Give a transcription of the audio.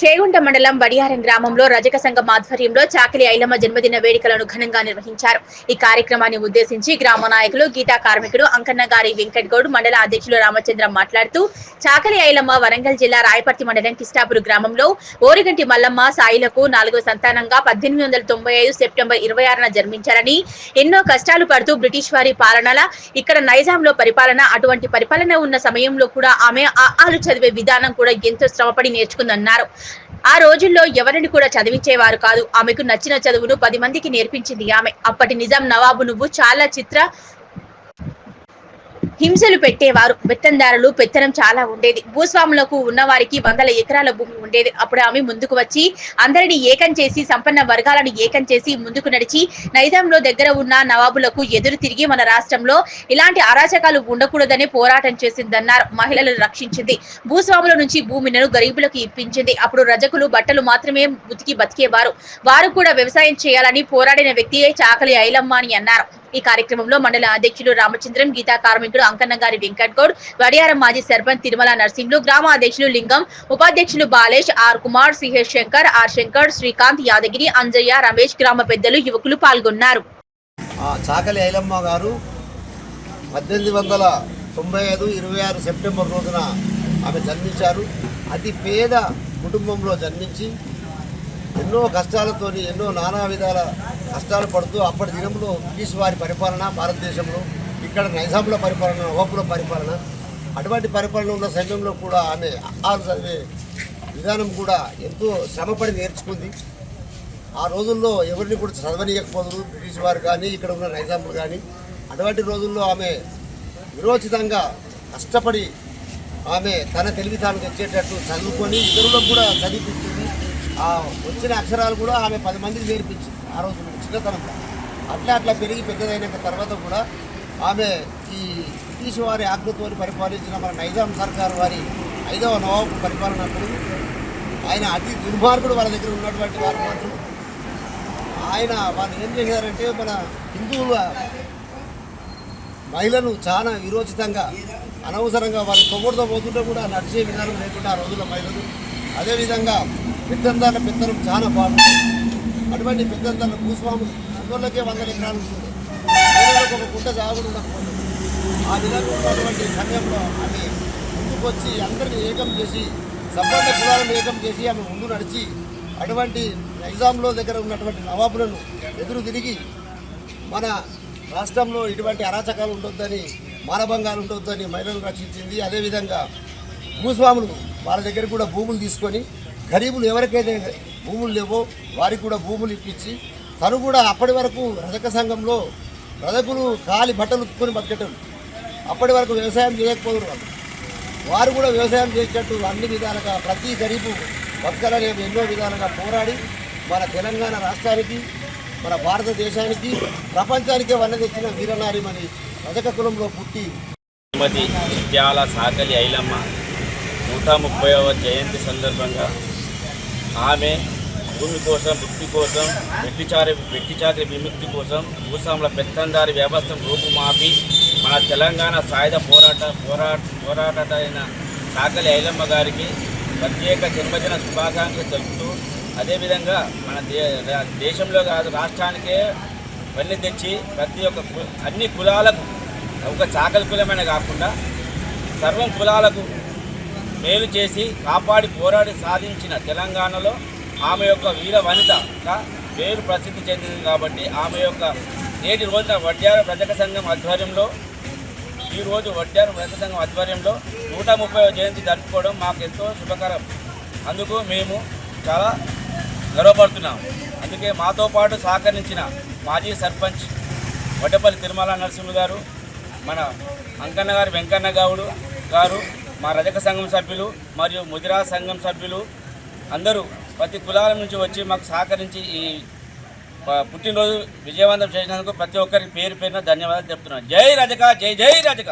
చేగుంట మండలం బడియారం గ్రామంలో రజక సంఘం ఆధ్వర్యంలో చాకలి ఐలమ్మ జన్మదిన వేడుకలను ఘనంగా నిర్వహించారు. ఈ కార్యక్రమాన్ని ఉద్దేశించి గ్రామ నాయకులు గీతా కార్మికుడు అంకన్న గారి వెంకట్ గౌడ్ మండల అధ్యక్షులు రామచంద్రం మాట్లాడుతూ చాకలి ఐలమ్మ వరంగల్ జిల్లా రాయపర్తి మండలం కిస్టాపురు గ్రామంలో ఓరిగంటి మల్లమ్మ సాయిలకు నాలుగో సంతానంగా పద్దెనిమిది వందల తొంభై ఐదు సెప్టెంబర్ ఇరవై ఆరున జన్మించారని ఎన్నో కష్టాలు పడుతూ బ్రిటిష్ వారి పాలనల ఇక్కడ నైజాంలో పరిపాలన అటువంటి పరిపాలన ఉన్న సమయంలో కూడా ఆమె ఆ ఆలు చదివే విధానం కూడా ఎంతో శ్రమపడి నేర్చుకుందన్నారు. ఆ రోజుల్లో ఎవరిని కూడా చదివించేవారు కాదు. ఆమెకు నచ్చిన చదువును పది మందికి నేర్పించింది ఆమె. అప్పటి నిజాం నవాబు నువ్వు చాలా చిత్ర హింసలు పెట్టేవారు. పెత్తందారులు పెత్తనం చాలా ఉండేది. భూస్వాములకు ఉన్నవారికి వందల ఎకరాల భూమి ఉండేది. అప్పుడు ఆమె ముందుకు వచ్చి అందరిని ఏకం చేసి సంపన్న వర్గాలను ఏకం చేసి ముందుకు నడిచి నైజాంలో దగ్గర ఉన్న నవాబులకు ఎదురు తిరిగి మన రాష్ట్రంలో ఇలాంటి అరాచకాలు ఉండకూడదని పోరాటం చేసిందన్నారు. మహిళలను రక్షించింది. భూస్వాముల నుంచి భూమిని గరీబులకు ఇప్పించింది. అప్పుడు రజకులు బట్టలు మాత్రమే ఉతికి బతికేవారు. వారు కూడా వ్యవసాయం చేయాలని పోరాడిన వ్యక్తియే చాకలి ఐలమ్మ అని అన్నారు. ఈ కార్యక్రమంలో మండల అధ్యక్షులు రామచంద్రం గీతా కార్మికుడు అంకన్న గారి వెంకట్ గౌడ్ వడియారం మాజీ సర్పంచ్ తిరుమల నర్సింహులు గ్రామ అధ్యక్షులు లింగం ఉపాధ్యక్షులు Balesh R Kumar CH Shankar R Shankar Srikanth Yadagiri Anjaiah Ramesh గ్రామ పెద్దలు యువకులు పాల్గొన్నారు. చాకలి ఐలమ్మ గారు పద్దెనిమిది వందల తొంభై ఐదు ఇరవై ఆరు సెప్టెంబర్ రోజున ఆమె జన్మించారు. అతి పేద కుటుంబంలో జన్మించి ఎన్నో కష్టాలతోని ఎన్నో నానా విధాల కష్టాలు పడుతూ అప్పటి దినంలో బ్రిటిష్ వారి పరిపాలన భారతదేశంలో ఇక్కడ నైజాంల పరిపాలన నవాబుల పరిపాలన అటువంటి పరిపాలన ఉన్న సమయంలో కూడా ఆమె ఆలు చదివే విధానం కూడా ఎంతో శ్రమపడి నేర్చుకుంది. ఆ రోజుల్లో ఎవరిని కూడా చదవనీయకపోదు బ్రిటిష్ వారు కానీ ఇక్కడ ఉన్న నైజాంలు కానీ. అటువంటి రోజుల్లో ఆమె విరోచితంగా కష్టపడి ఆమె తన తెలివి తాను తెచ్చేటట్టు చదువుకొని ఇతరులకు కూడా చదివిపించింది. వచ్చిన అక్షరాలు కూడా ఆమె పది మందికి నేర్పించింది ఆ రోజు చిన్నతనంలో. అట్లా అట్లా పెరిగి పెద్దదైన తర్వాత కూడా ఆమె ఈ బ్రిటిష్ వారి ఆజ్ఞతో పరిపాలించిన మన నైజాం సర్కార్ వారి ఐదవ నవాబు పరిపాలనప్పుడు ఆయన అతి దుర్మార్గుడు వాళ్ళ దగ్గర ఉన్నటువంటి వారు మాత్రం ఆయన వాళ్ళు ఏం చేశారంటే మన హిందువుల మహిళను చాలా విరోచితంగా అనవసరంగా వాళ్ళు తొమ్మిదితో పోతుంటే కూడా నడిచే విధానం లేకుండా ఆ రోజుల్లో మహిళలు. అదేవిధంగా పెద్దందాల పెత్తనం చాలా బాగుంటుంది అటువంటి పెద్దందాల భూస్వాములు అందులోకే వందల ఎకరాలు ఉంటుంది. ఒక గుంట జాగుడు ఉండకపోతుంది ఆ విధంగా ఉన్నటువంటి సమయంలో ఆమె ముందుకొచ్చి అందరిని ఏకం చేసి సంబంధ కులాలను ఏకం చేసి ఆమె ముందు నడిచి అటువంటి నైజాంలో దగ్గర ఉన్నటువంటి నవాబులను ఎదురు తిరిగి మన రాష్ట్రంలో ఇటువంటి అరాచకాలు ఉండొద్దని మానభంగాలు ఉండొద్దని మహిళలను రక్షించింది. అదేవిధంగా భూస్వాములు వాళ్ళ దగ్గర కూడా భూములు తీసుకొని గరీబులు ఎవరికైతే భూములు లేవో వారికి కూడా భూములు ఇప్పించి తను కూడా అప్పటి వరకు రజక సంఘంలో రజకులు కాలి బట్టలు ఉత్తుకొని బతకటం అప్పటి వరకు వ్యవసాయం చేయకపోదురు వాళ్ళు. వారు కూడా వ్యవసాయం చేసేటట్టు అన్ని విధాలుగా ప్రతి గరీబు బతకాలని ఎన్నో విధాలుగా పోరాడి మన తెలంగాణ రాష్ట్రానికి మన భారతదేశానికి ప్రపంచానికే వన్న తెచ్చిన వీరనారిమని రజక కులంలో పుట్టి శ్రీమతి నిత్యాల సాకలి ఐలమ్మ నూట ముప్పైవ జయంతి సందర్భంగా ఆమె భూమి కోసం వృత్తి కోసం వెట్టిచారి వెట్టిచారి విముక్తి కోసం భూస్వాముల పెత్తందారి వ్యవస్థను రూపుమాపి మన తెలంగాణ సాయుధ పోరాట పోరాట పోరాటైన అయిన సాకలి ఐలమ్మ గారికి ప్రత్యేక జన్మదిన శుభాకాంక్షలు తెలుపుతూ అదేవిధంగా మన దే రా- దేశంలో కాదు రాష్ట్రానికే వన్నీ తెచ్చి ప్రతి ఒక్క కు- అన్ని కులాలకు ఒక చాకలి కులమైన కాకుండా సర్వం కులాలకు మేలు చేసి కాపాడి పోరాడి సాధించిన తెలంగాణలో ఆమె యొక్క వీర వనితగా పేరు ప్రసిద్ధి చెందింది కాబట్టి ఆమె యొక్క నేటి రోజున వడ్యార రజక సంఘం ఆధ్వర్యంలో ఈరోజు రోజు ప్రజక సంఘం ఆధ్వర్యంలో నూట ముప్పై జయంతి జరుపుకోవడం మాకు ఎంతో శుభకరం. అందుకు మేము చాలా గర్వపడుతున్నాం. అందుకే మాతో పాటు సహకరించిన మాజీ సర్పంచ్ వడ్డపల్లి తిరుమల నరసింహ గారు మన అంకన్న గారు వెంకన్న గౌడు గారు మా రజక సంఘం సభ్యులు మరియు ముదిరా సంఘం సభ్యులు అందరూ ప్రతి కులాల నుంచి వచ్చి మాకు సహకరించి ఈ పుట్టినరోజు విజయవంతం చేసినందుకు ప్రతి ఒక్కరికి పేరు పేరున ధన్యవాదాలు చెప్తున్నాను. జై రజక జై జై రజక!